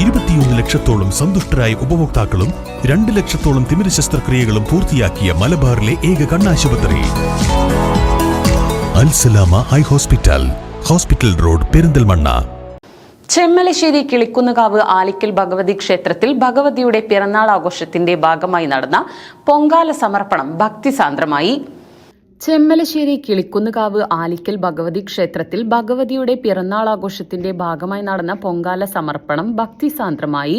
ഇരുപത്തിയൊന്ന് ലക്ഷത്തോളം സന്തുഷ്ടരായ ഉപഭോക്താക്കളും രണ്ട് ലക്ഷത്തോളം തിമിര ശസ്ത്രക്രിയകളും പൂർത്തിയാക്കിയ മലബാറിലെ ഏക കണ്ണാശുപത്രി. Alsalama eye hospital hospital road Perinthalmanna. Chemmalassery Kilikkunnukavu Alikkal Bhagavathi ക്ഷേത്രത്തിൽ ഭഗവതിയുടെ പിറന്നാൾ ആഘോഷത്തിന്റെ ഭാഗമായി നടന്ന പൊങ്കാല സമർപ്പണം ഭക്തിസാന്ദ്രമായി. ചെമ്മലശ്ശേരി കിളിക്കുന്നുകാവ് ആലിക്കൽ ഭഗവതി ക്ഷേത്രത്തിൽ ഭഗവതിയുടെ പിറന്നാൾ ആഘോഷത്തിന്റെ ഭാഗമായി നടന്ന പൊങ്കാല സമർപ്പണം ഭക്തിസാന്ദ്രമായി.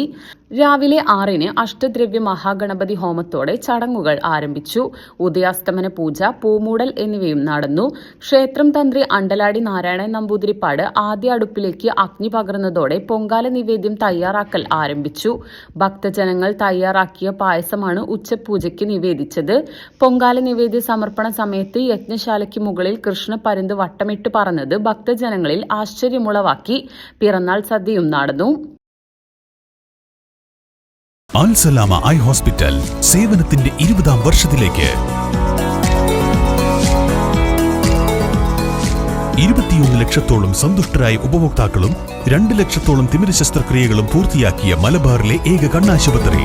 രാവിലെ ആറിന് അഷ്ടദ്രവ്യ മഹാഗണപതി ഹോമത്തോടെ ചടങ്ങുകൾ ആരംഭിച്ചു. ഉദയാസ്തമന പൂജ പൂമൂടൽ എന്നിവയും നടന്നു. ക്ഷേത്രം തന്ത്രി അണ്ടലാടി നാരായണൻ നമ്പൂതിരിപ്പാട് ആദ്യ അടുപ്പിലേക്ക് അഗ്നി പകർന്നതോടെ പൊങ്കാല നിവേദ്യം തയ്യാറാക്കൽ ആരംഭിച്ചു. ഭക്തജനങ്ങൾ തയ്യാറാക്കിയ പായസമാണ് ഉച്ചപൂജയ്ക്ക് നിവേദിച്ചത്. പൊങ്കാല നിവേദ്യ സമർപ്പണ സമയത്ത് യജ്ഞശാലയ്ക്ക് മുകളിൽ കൃഷ്ണ പരുന്ത് വട്ടമിട്ട് പറന്നത് ഭക്തജനങ്ങളിൽ ആശ്ചര്യമുളവാക്കി പിറന്നാൾ സദ്യയും നടന്നു. അൽസലാമ ഐ ഹോസ്പിറ്റൽ സേവനത്തിന്റെ ഇരുപതാം വർഷത്തിലേക്ക്. ഇരുപത്തിയൊന്ന് ലക്ഷത്തോളം സന്തുഷ്ടരായ ഉപഭോക്താക്കളും രണ്ട് ലക്ഷത്തോളം തിമിര ശസ്ത്രക്രിയകളും പൂർത്തിയാക്കിയ മലബാറിലെ ഏക കണ്ണാശുപത്രി.